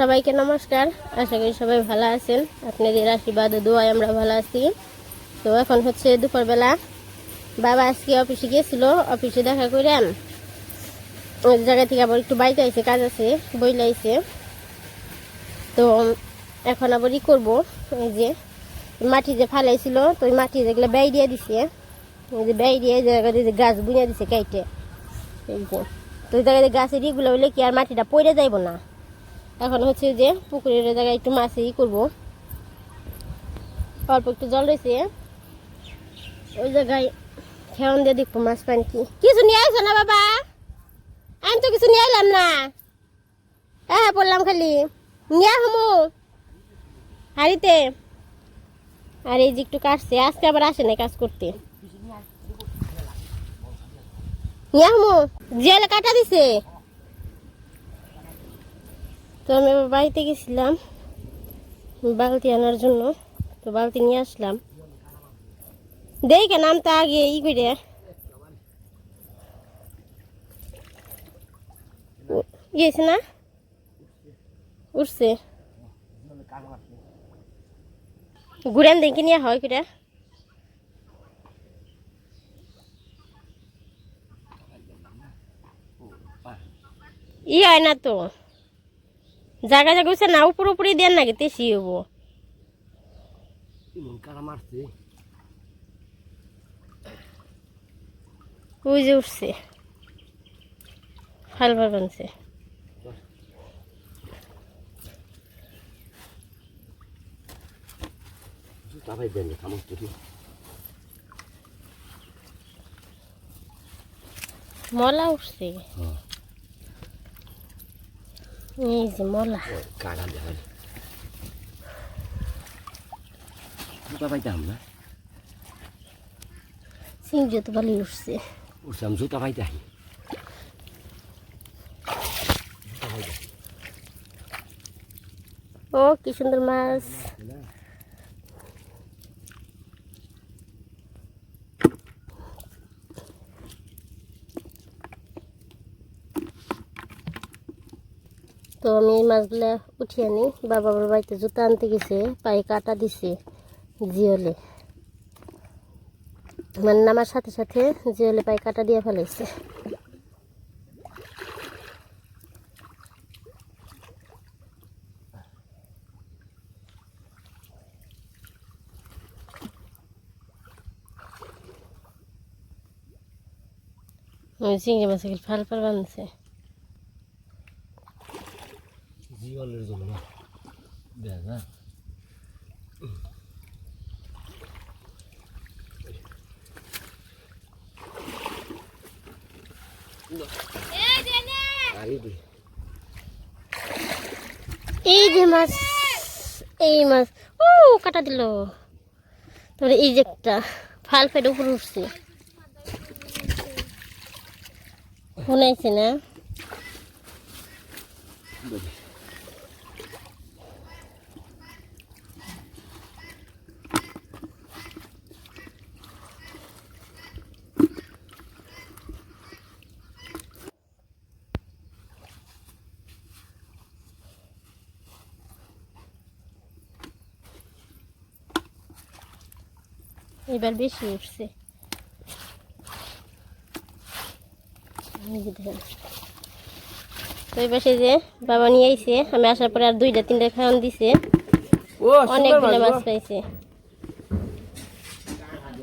সবাইকে নমস্কার। আশা করি সবাই ভালো আছেন। আপনাদের আশীর্বাদ ও দোয়ায় আমরা ভালো আছি। তো এখন হচ্ছে দুপুরবেলা। বাবা আজকে অফিসে গিয়েছিল অফিসে দেখা করে ওই জায়গা থেকে আবার একটু বাড়িতে আইছে, কাজ আছে বইলে আইছে তো এখন আবার ই করব। এই যে মাটি যে ফালাইছিল, তো ওই মাটি যেগুলো ব্যয় দিয়ে দিছে, এই যে ব্যয় দিয়ে জায়গাতে যে গাছ বুনিয়ে দিছে কাইটে এই যে, তো ওই জায়গাতে গাছের ইগুলো হইলে কি আর মাটিটা পড়ে যাইব না? এখন হচ্ছে যে পুকুরের জায়গায় একটু মাছ ই করব। অল্প একটু জল রয়েছে। ওই জায়গায় খেয়ন দিয়ে দেখব মাছ পানি কি। কিছু নিয়ে আসো না বাবা। আমি তো কিছু নিয়ে এলাম না। হ্যাঁ পড়লাম খালি। নিয়ে হমু হাড়িতে। আর এই যে একটু কাটছে। আজকে আবার আসে না কাজ করতে। নিয়ে হমু জেলে কাটা দিছে। আমি আবার বাড়িতে গেছিলাম, বালতি আনার জন্য। তো বালতি নিয়ে আসলাম। দেই কেন নামটা আগে, ই করে গিয়েছে না? উঠছে। ঘুরেন দেখি নিয়ে হয় করে ই হয় না তো। জায়গা জায়গা উঠছে না উপর উপরে দেন নাকি তেসি হব ওই যে উঠছে। ফালবার বানছে। দেন মলা উঠছে। হ্যাঁ। এই যে মলা কারা দেখাল জুতা পাইতাম না চিংড়ি তো ভালোই উঠছে উঠছিলাম জুতা পাইতাই ও কি সুন্দর মাছ তো আমি এই মাছগুলা উঠিয়ে আনি। বাবা বাবার বাড়িতে জুতা আনতে গেছে, পায়ে কাটা দিছে, জিওলে। মানে নামার সাথে সাথে জিওলে পায়ে কাটা দিয়ে ফেলাইছে। ওই চিংড়ি মাছ ফাল ফাল বানছে। জীবনের জন্য। দেখ না এই যে মাছ এই মাছ। ও কাটা দিল। তারপরে এই যে একটা ফাল ফেটে উপরে উঠছে। শুনাইছে না? এবার বেশি উঠছে। তো এই পাশে যে বাবা নিয়ে আইছে আমি আসার পরে আর দুইটা তিনটা খাওয়ান দিছে। ও অনেকগুলো মাছ পাইছে।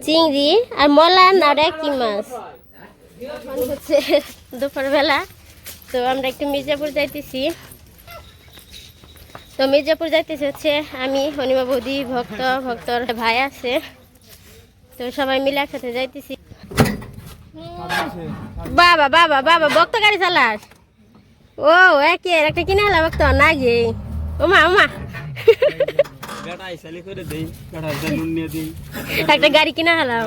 চিংড়ি আর মলান আর কি মাছ? হচ্ছে দুপুরবেলা। তো আমরা একটু মির্জাপুর যাইতেছি। তো মির্জাপুর যাইতেছি হচ্ছে আমি হনিমা বৌদি ভক্ত ভক্তর ভাই আছে। তো সবাই মিলে একসাথে যাইতেছি। বাবা বাবা বাবা ভক্ত গাড়ি চালাস। ও একে একটা কিনে হলাম ভক্ত না গে। ওমা ওমা। বেটা আইসালি করে দেই বেটা আইসা নুন নিয়ে দিই। একটা গাড়ি কিনা হলাম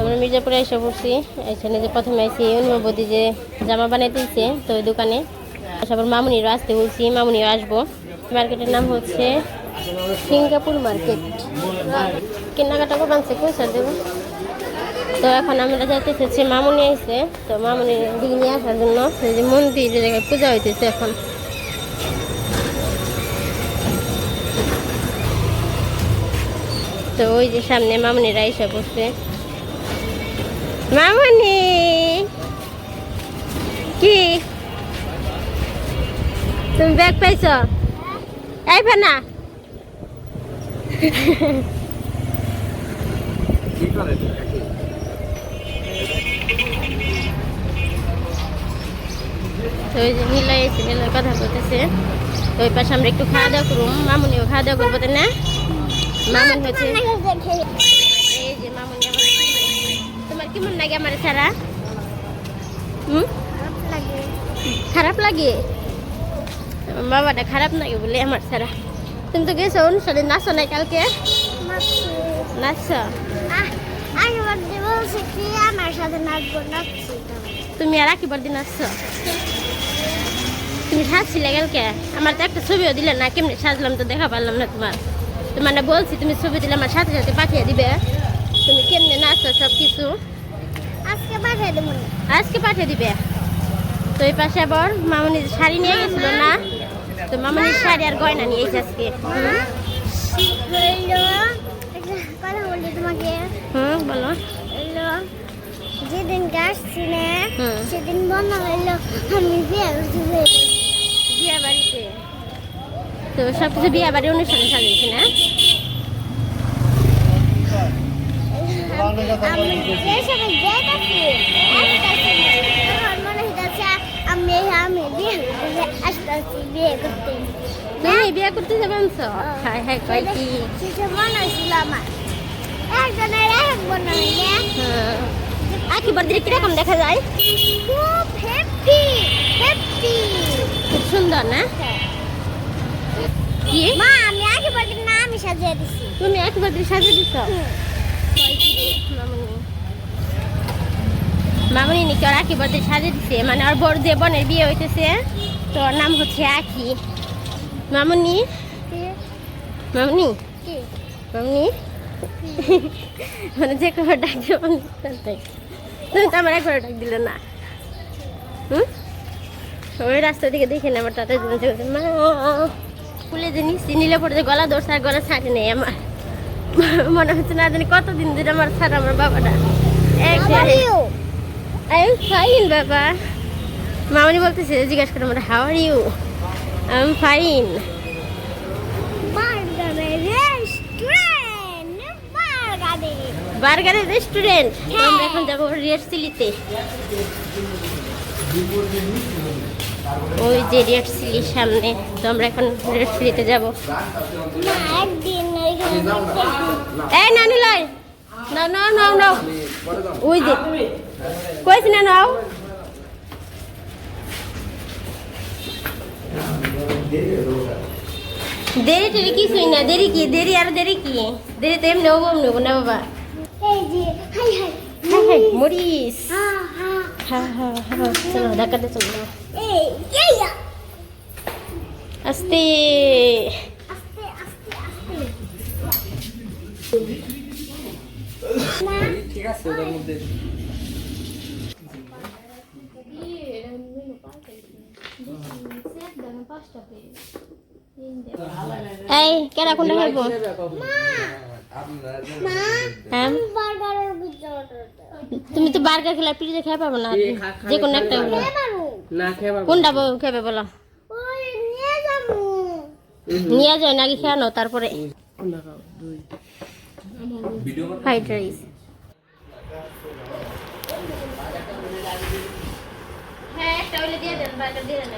আমরা মির্জাপুরে এসে পড়ছি। এখানে যে প্রথমে আইসি অনুভবতী যে জামা বানাইতে দিচ্ছে তো ওই দোকানে। তারপর মামুনিরও আসতে বলছি, মামুনিও আসব। মার্কেটের নাম হচ্ছে সিঙ্গাপুর মার্কেট। কেনাকাটা করে বানছে কই স্যার দেবো। তো এখন আমরা যাইতে এসেছি মামুনি আইছে। তো মামুনি দিকে নিয়ে আসার জন্য যে মন্দির জায়গায় পূজা হইতেছে এখন। তো ওই যে সামনে মামুনিরা এসে পড়ছে মামুনি! কি? তুমি ব্যাগ পাইছ? এই ফেনা। তো ওই যে নীলা এসে নীলার কথা বলতেছে। তো ওই পাশে আমরা একটু খাওয়া দাওয়া করব। মামুনিও খাওয়া দাওয়া করব না? মামুন হচ্ছে এই যে মামুনি এখন তোমার কেমন লাগে আমার হুম? খারাপ লাগে? বাবাটা খারাপ লাগে বলে আমার ছাড়া? তুমি তো গেছো অনুষ্ঠানে নাচো নাই কালকে? নাচছো তুমি আর আঁকিবার দিন আসছো তুমি সাজছিলে কালকে? আমার তো একটা ছবিও দিলে না কেমনি সাজলাম তো দেখা পারলাম না তোমার। তোমার না বলছি তুমি ছবি দিলে আমার সাথে সাথে পাঠিয়ে দিবে। তুমি কেমনে নাচছো সব কিছু আজকে পাঠিয়ে দেবো। আজকে পাঠিয়ে দিবে। তো এই পাশে আবার মামনির শাড়ি নিয়ে গেছিল না? তো মামনির শাড়ি আর গয়না নিয়ে এসে আজকে। হুম, বলি। যেদিন গাছ হুম। সেদিন বন্ধ হইল আমি তো সব কিছু বিয়া বাড়ি অনুষ্ঠানে সাজিয়েছি না? আমি যে আসতাছি তখন মনে হইতাছে আমি আমি বিয়ে করতে আসতাছি বিয়ে করতে তুমি বিয়ে করতে যাবে আনছো হাই হাই কয় কি মনে হয়েছিল হ্যাঁ। কীরকম দেখা যায় খুব হ্যাপি হ্যাপি খুব সুন্দর না কি মা আমি আমি সাজিয়ে দিছি তুমি বর্দিরে সাজিয়ে ওর বর্দিরে সাজিয়ে দিছে মানে ওর বড় যে বোনের বিয়ে হইতেছে তো নাম হচ্ছে আঁকি। মামুনি? মামুনি? মামুনি? মানে যে কোনো ডাক দিয়ে। তুমি তো আমার একবার ডাক দিলে না। হুম? ওই রাস্তা থেকে দেখে না আমার তাতে মা ফুলে যে নিচ্ছি নিলে পড়ে গলা দোষ আর গলা ছাড়ি নেই আমার। মনে হচ্ছে না জানি কতদিন ধরে আমার ছাড়া আমার বাবাটা ফাইন বাবা। মামনি বলতেছে জিজ্ঞাসা করে আমার how are you I am fine বার্গারের রেস্টুরেন্ট বার্গারের রেস্টুরেন্ট আমরা এখন যাব রিয়ার সিলিতে ওই যে রিয়ার সিলির সামনে তো আমরা এখন রিয়ার সিলিতে যাব। এই নানি লাই নাও নাও নাও ওই যে। কইছি না নাও দেরি টেরি কিছুই না দেরি কি দেরি আর দেরি কি দেরি তো এমনি হব এমনি হব না বাবা এই যে hi hi hi hi Morris হা হা হ্যাঁ হ্যাঁ হ্যাঁ চলো ধাক্কাতে চলো এই ইয়া আস্তে আস্তে আস্তে আস্তে না ঠিক আছে ওটার মধ্যে এই কেডা কোনটা খাইবো মা! হ্যাঁ? বার্গারের ভিতরে তুমি তো বার্গার খেলে পিজা খেয়ে পাবো না? যে কোনো একটা হলো না কোনটা খেবে বলো? নিয়ে যায় নাকি খেয়ে নাও তারপরে। Fried rice. হ্যাঁ একটা দিয়ে দেন বার্গার দিয়ে দেন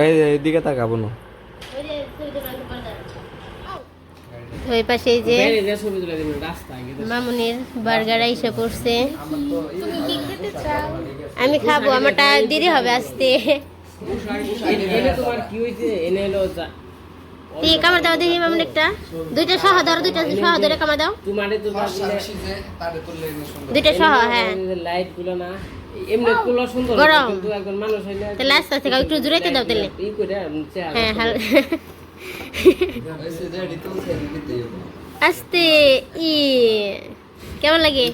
এই এদিকে তাকাবো না ওই যে সুবিধা বান্ধব বাজার। ওই পাশে যে মামুনির বার্গার এসে পড়ছে। আমি খাব আমারটা দেরি হবে আসতে। এনে তোমার কি হইছে? এনে হলো যা- তুই কামড় দাও দেখি মামুন একটা। দুইটা সহ ধরো দুইটা সহ ধরে কামা দাও। দুইটা সহ হ্যাঁ। লাইটগুলো না এমনি কুলো সুন্দর কিন্তু একজন মানুষ হইলে তাহলে আস্তে আস্তে একটু জোরাইতে দাও তাহলে। ই করে চেহারা হ্যাঁ আস্তে ই কেমন লাগে?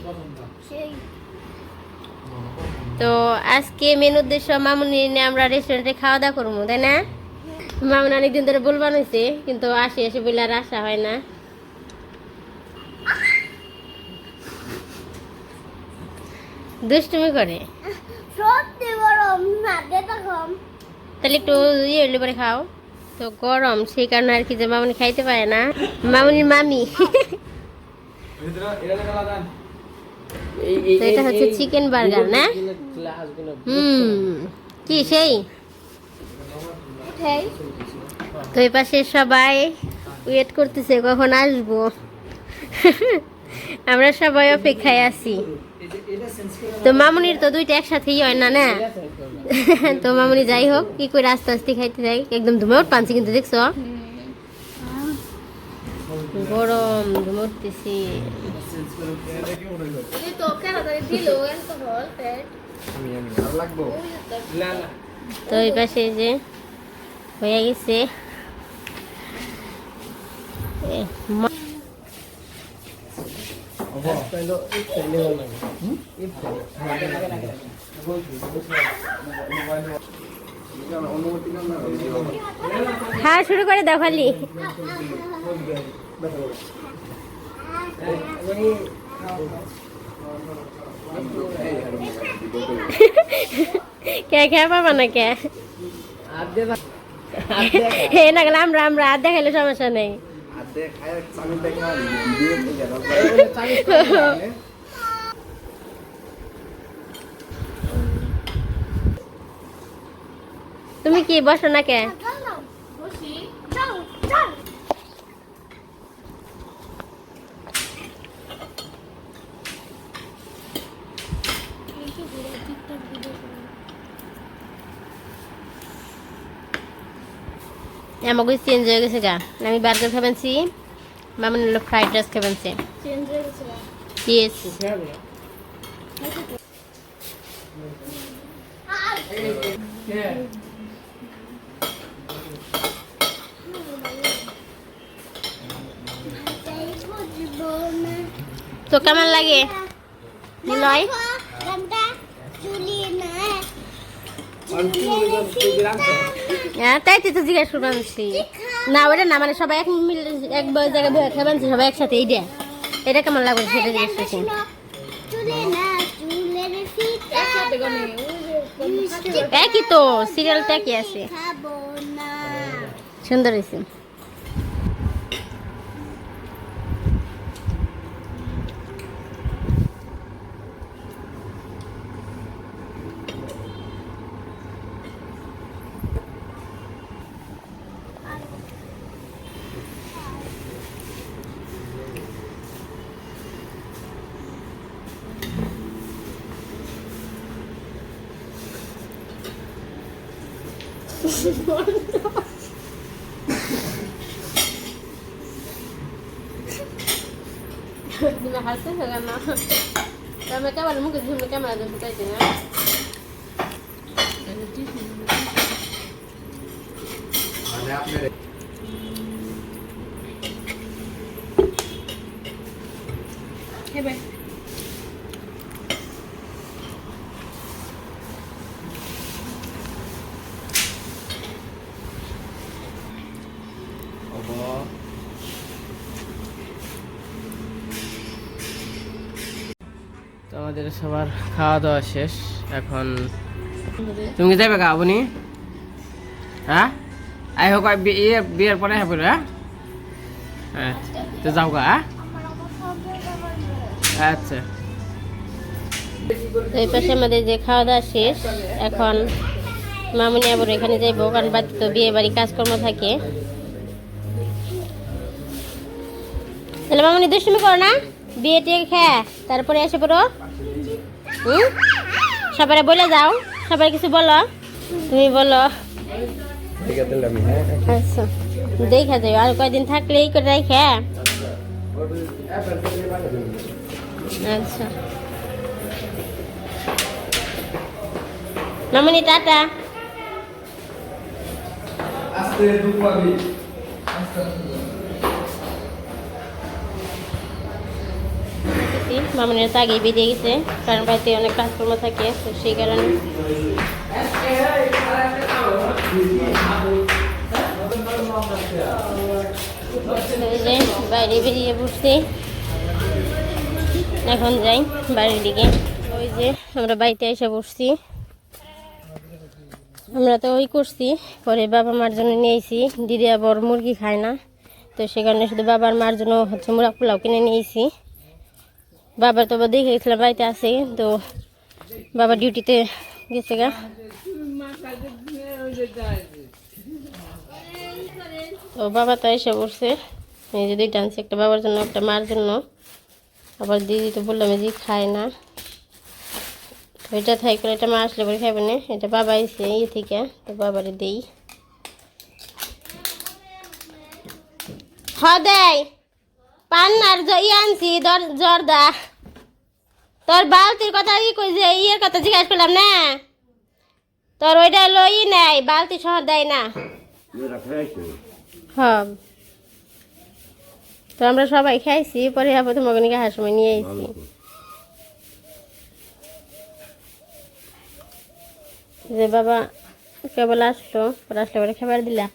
তো আজকে মেন উদ্দেশ্য মামুনি নিয়ে আমরা রেস্টুরেন্টে খাওয়া দাওয়া করব তাই না? মামুন অনেকদিন ধরে বল বানাইছে কিন্তু আসে আসে বলে আর আসা হয় না। দুষ্টুমি করে। সত্যি গরম নাকে তখন তাহলে একটু ইয়ে হইলে পরে খাও। তো গরম সেই কারণে আর কি যে মামুনি খাইতে পারে না। মামুনির মামি। এই- এই- তো এটা হচ্ছে চিকেন বার্গার না? হুম। কি সেই? সেই তো এই পাশে সবাই ওয়েট করতেছে কখন আসব? আমরা সবাই অপেক্ষায় আছি। তো মামুনির তো দুইটা একসাথেই হয় না না? তো মামুনি যাই হোক কি করে আস্তে আস্তে খাইতে যাই। একদম ধুমে উঠ পানছি কিন্তু দেখছ? গরম ধুমে উঠতেছি। তো এই পাশে যে হয়ে গেছে। হ্যাঁ শুরু করে দাও খালি। কে পাবা না কে? দে না। হে না গেলে আমরা আমরা আর দেখাইলে সমস্যা নেই। তুমি কি বসো না কে চলো বসি চল চল আমাকে চেঞ্জ হয়ে গেছে গা আমি বার্গার খাবেনছি মামন হলো ফ্রাইড রাইস খাবেনছি ইয়েস তো কেমন লাগে নিলয় গানটা চুলি না হ্যাঁ তাই তো জিজ্ঞাসা করবানছি না ওটা না মানে সবাই এক মিলে এক জায়গায় বসে খাবেনছি সবাই একসাথে এইটা এটা কেমন লাগবে সেটা জিজ্ঞেস করছি একই তো সিরিয়ালটা কি আছে। খাব না সুন্দর হয়েছে তুমি হাসতেছো কেন তুমি কেমন মুখে ঝুমে ক্যামেরা ধরে ঢুকাইছি না তো আমাদের সবার খাওয়া দাওয়া শেষ এখন তুমি কি যাবে গা আপনি হ্যাঁ? আই হোক আই বিয়ে বিয়ের পরে হ্যাঁ হ্যাঁ? হ্যাঁ তো যাও গা হ্যাঁ? আচ্ছা। তো এই পাশে আমাদের যে খাওয়া দাওয়া শেষ এখন মামুনি আবার এখানে যাইবো কারণ বাড়িতে তো বিয়ে বাড়ি কাজকর্ম থাকে। তাহলে মামুনি দুষ্টুমি করো না? বিয়ে টিয়ে খেয়ে তারপরে এসে পড়ো হুম? সবাই বলে যাও, সবাই কিছু বলো। তুমি বলো। আচ্ছা দেখা যাবে, আর কয়দিন থাকলে এই করে রাখে আচ্ছা। মামনি, টাটা। মামনের তো আগেই বেরিয়ে গেছে, কারণ বাড়িতে অনেক কাজকর্ম থাকে, তো সেই কারণে। বাইরে বেরিয়ে বসছি এখন যাই বাড়ির দিকে। ওই যে আমরা বাড়িতে এসে বসছি আমরা তো ওই করছি, পরে বাবা মার জন্য নিয়েছি দিদি আবার মুরগি খায় না, তো সে কারণে শুধু বাবার মার জন্য হচ্ছে মুড়া পোলাও কিনে নিয়েছি বাবার তো দেখে গেছিলাম বাড়িতে আছে, তো বাবা ডিউটিতে গেছে গা। তো বাবা তো এসে পড়ছে, এই যে দুইটা আনছে, একটা বাবার জন্য, একটা মার জন্য। আবার দিদি তো বললাম যে খায় না। তো এটা থাই করে এটা মা আসলে পরে খাবে না, এটা বাবা এসে ইয়ে থেকে, তো বাবারে দেই। হ দেয় পান্নার ই আনছি জর্দা। তোর বালতির কথা ই যে ইয়ের কথা জিজ্ঞাসা করলাম না? তোর ওইটা লই নাই বালতি শহর দেয় না। হ্যাঁ তো আমরা সবাই খাইছি পরে আবার তোমাকে নিয়ে খাওয়ার সময় নিয়ে এসেছি। যে বাবা কেবল আসলো পরে আসলে পরে খাবার দিলা।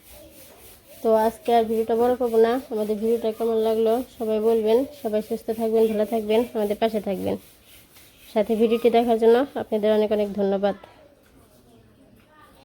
তো আজকে আর ভিডিওটা বড় করব না। আমাদের ভিডিওটা কেমন লাগল সবাই বলবেন। সবাই সুস্থ থাকবেন, ভালো থাকবেন, আমাদের পাশে থাকবেন। সাথে ভিডিওটি দেখার জন্য আপনাদের অনেক অনেক ধন্যবাদ।